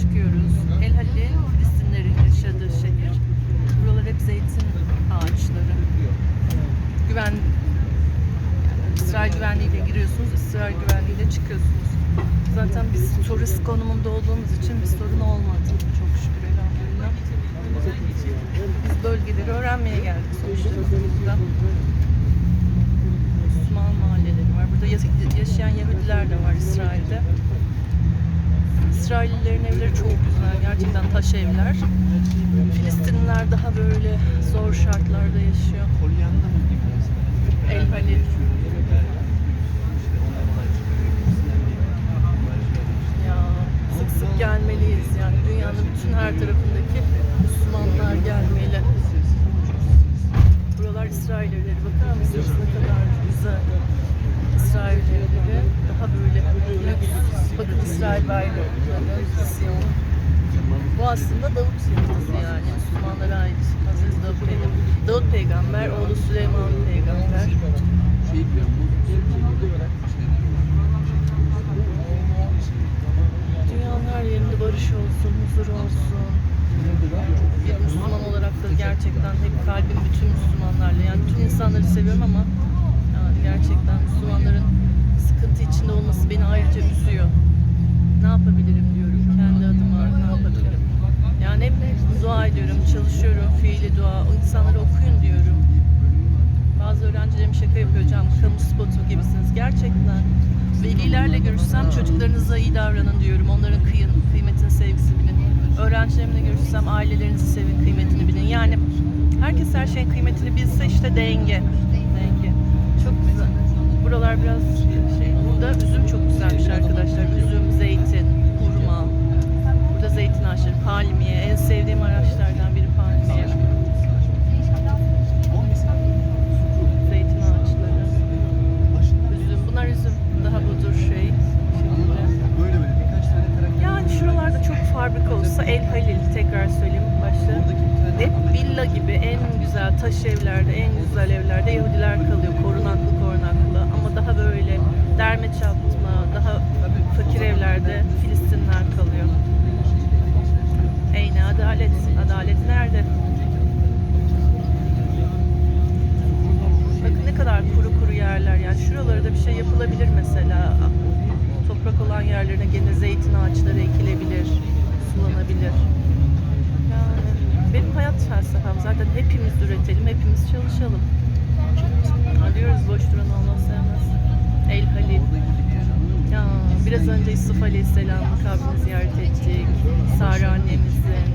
çıkıyoruz. El Halil, Filistinlerin yaşadığı şehir. Buralar hep zeytin ağaçları. Güven, İsrail güvenliğiyle giriyorsunuz, İsrail güvenliğiyle çıkıyorsunuz. Zaten biz turist konumunda olduğumuz için bir sorun olmadı. Çok şükür elhamdülillah. Biz bölgeleri öğrenmeye geldik sonuçta burada. Müslüman mahalleleri var. Burada ya- yaşayan Yahudiler de var İsrail'de. İsraillilerin evleri çok güzel. Gerçekten taş evler. Filistinliler daha böyle zor şartlarda yaşıyor. El Halil. Ya sık sık gelmeliyiz yani. Dünyanın bütün her tarafındaki Müslümanlar gelmeli. Buralar İsrail evleri. Bakar mısınız ne kadar güzel. İsrail evleri. Daha böyle. Bakın İsrail. Siyon. Bu aslında Davut yıldızı yani. Müslümanlara ait. Hazreti Davut Peygamber. Davut Peygamber, oğlu Süleyman Peygamber. Dünyanın her yerinde barış olsun, huzur olsun. Bir Müslüman olarak da gerçekten hep kalbim bütün Müslümanlarla. Yani bütün insanları seviyorum ama gerçekten Müslümanların sıkıntı içinde olması beni ayrıca üzüyor. Ne yapabilirim diyorum kendi adıma ne yapabilirim. Yani hep dua ediyorum, çalışıyorum, fiili dua. O insanları okuyun diyorum. Bazı öğrencilerim şaka yapıyor hocam, kamu spotu gibisiniz. Gerçekten. Velilerle görüşsem çocuklarınıza iyi davranın diyorum. Onların kıyın, kıymetini, sevgisini bilin. Öğrencilerimle görüşsem ailelerinizi sevin, kıymetini bilin. Yani herkes her şeyin kıymetini bilse işte denge. Buralar biraz şey. Burada üzüm çok güzelmiş arkadaşlar. Üzüm, zeytin, hurma. Burada zeytin ağaçları, palmiye. En sevdiğim araçlardan biri palmiye. Zeytin ağaçları. Üzüm. Bunlar üzüm. Daha budur şey. Yani şuralarda çok fabrika olsa El Halil tekrar söyleyeyim başta. Hep villa gibi en güzel taş evlerde, en güzel evlerde Yahudiler kalıyor. Ama daha böyle derme çatma, daha fakir evlerde Filistinler kalıyor. Eyne adalet. Adalet nerede? Bakın ne kadar kuru kuru yerler yani şuralara bir şey yapılabilir mesela. Toprak olan yerlerine gene zeytin ağaçları ekilebilir, sulanabilir. Yani benim hayat felsefem zaten hepimiz üretelim, hepimiz çalışalım. Diyoruz boş duran sevmez. El Halil. Ya biraz önce Yusuf Aleyhisselam'ın kabrini ziyaret ettik. Sara annemizin,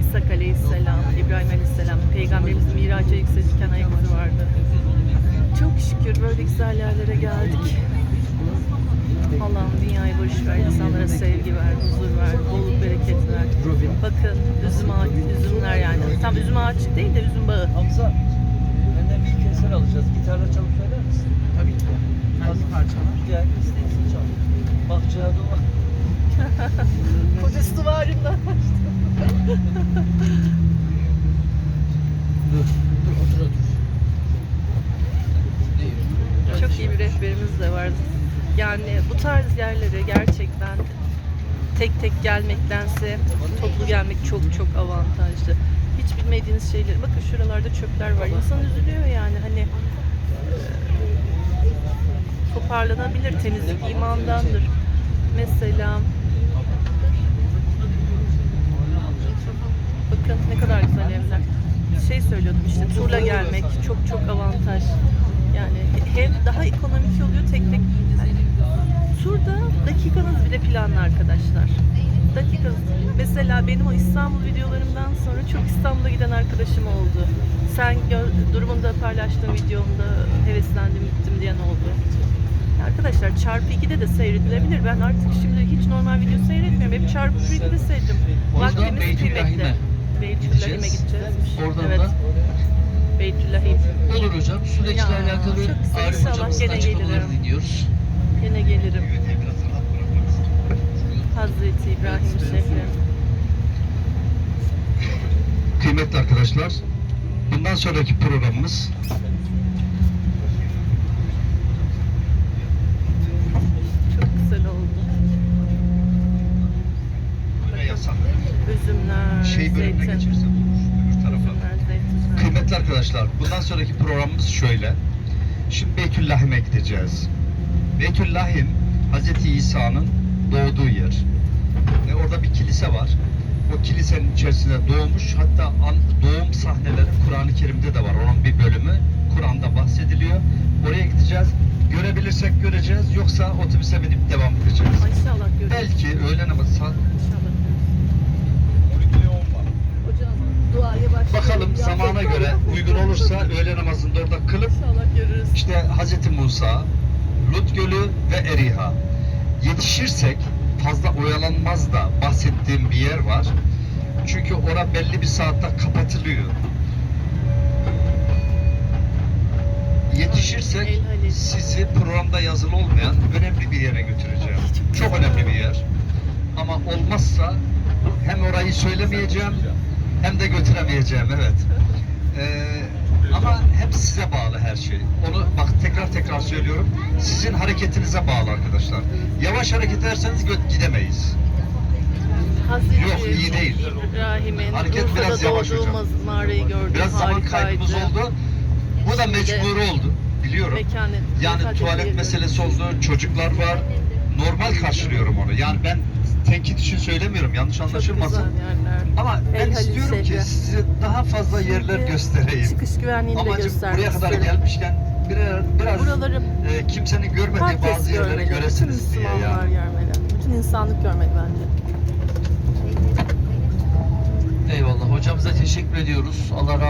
İshak Aleyhisselam, İbrahim Aleyhisselam, Peygamberimizin miraca yükselirken ayakları vardı. Çok şükür böyle güzel yerlere geldik. Allah'ım dünyayı barış ver, insanlara sevgi ver, huzur ver, bolluk bereket ver. Bakın üzüm ağaç, üzümler yani. Tam üzüm ağacı değil de üzüm bağı. Hamza, benden bir keser alacağız. Gitarla çalıp Kocası duvarından. Dur, dur, otur, otur. Çok iyi bir rehberimiz de var. Yani bu tarz yerlere gerçekten tek tek gelmektense toplu gelmek çok çok avantajlı. Hiç bilmediğiniz şeyler. Bakın şuralarda çöpler var. İnsan üzülüyor yani hani e, toparlanabilir. Temizlik imandandır. Mesela bakın ne kadar güzel evler. Şey söylüyordum işte turla gelmek çok çok avantaj. Yani hem daha ekonomik oluyor tek tek. Yani turda dakikanız bile planlı arkadaşlar. Dakikanız. Mesela benim o İstanbul videolarımdan sonra çok İstanbul'a giden arkadaşım oldu. Sen durumunda paylaştığın videomda heveslendim gittim diyen oldu. Arkadaşlar çarpı 2'de de seyredilebilir. Ben artık şimdi hiç normal video seyretmiyorum. Hep çarpı 2'de seyrediyorum. Oradan Vaktimiz kıymetli. Beytüllahim'e gideceğiz. Oradan evet. da Beytüllahim. olur hocam. Süreçle Ya, alakalı. Arif hocamızın gene açıklamalarını gelirim. dinliyoruz. Yine gelirim. Hazreti İbrahim şehri. Kıymetli arkadaşlar, bundan sonraki programımız Çok güzel oldu. ya sanırım. Üzümler, Şey bölümüne zeytin. Kıymetli arkadaşlar, bundan sonraki programımız şöyle. Şimdi Beytüllahim'e gideceğiz. Beytüllahim, Hz. İsa'nın doğduğu yer. Ve orada bir kilise var. O kilisenin içerisinde doğmuş, hatta an- doğum sahneleri Kur'an-ı Kerim'de de var. Onun bir bölümü Kur'an'da bahsediliyor. Oraya gideceğiz. Görebilirsek göreceğiz, yoksa otobüse binip devam edeceğiz. İnşallah. Belki öğlen namazı saat İnşallah zamana göre uygun olursa öğle namazında orada kılıp. İşte Hz. Musa, Lut Gölü ve Eriha. Yetişirsek fazla oyalanmaz da bahsettiğim bir yer var. Çünkü ora belli bir saatte kapatılıyor. Yetişirsek sizi programda yazılı olmayan önemli bir yere götüreceğim. Çok önemli bir yer. Ama olmazsa hem orayı söylemeyeceğim hem de götüremeyeceğim evet. Ee, ama hep size bağlı her şey. Onu bak tekrar tekrar söylüyorum. Sizin hareketinize bağlı arkadaşlar. Yavaş hareket ederseniz gidemeyiz. Hazreti Yok, iyi değil. İbrahim'in Hareket Urfa'da biraz yavaş hocam. mağarayı gördüm. Biraz zaman Harikaydı. kaybımız oldu. Bu da mecbur oldu. Biliyorum. Mekan Yani tuvalet meselesi oldu, çocuklar var. Normal karşılıyorum onu. Yani ben tenkit için söylemiyorum, yanlış anlaşılmasın. Ama ben El Halil istiyorum ki Sebze. size daha fazla yerler göstereyim. Çıkış güvenliğini de Amacım göstermek buraya kadar isterim. gelmişken birer, biraz Buraları e, kimsenin görmediği herkes bazı yerleri görmeli. Bütün göresiniz diye Müslümanlar yani. görmeli. Bütün insanlık görmeli bence. Eyvallah. Hocamıza teşekkür ediyoruz. Allah razı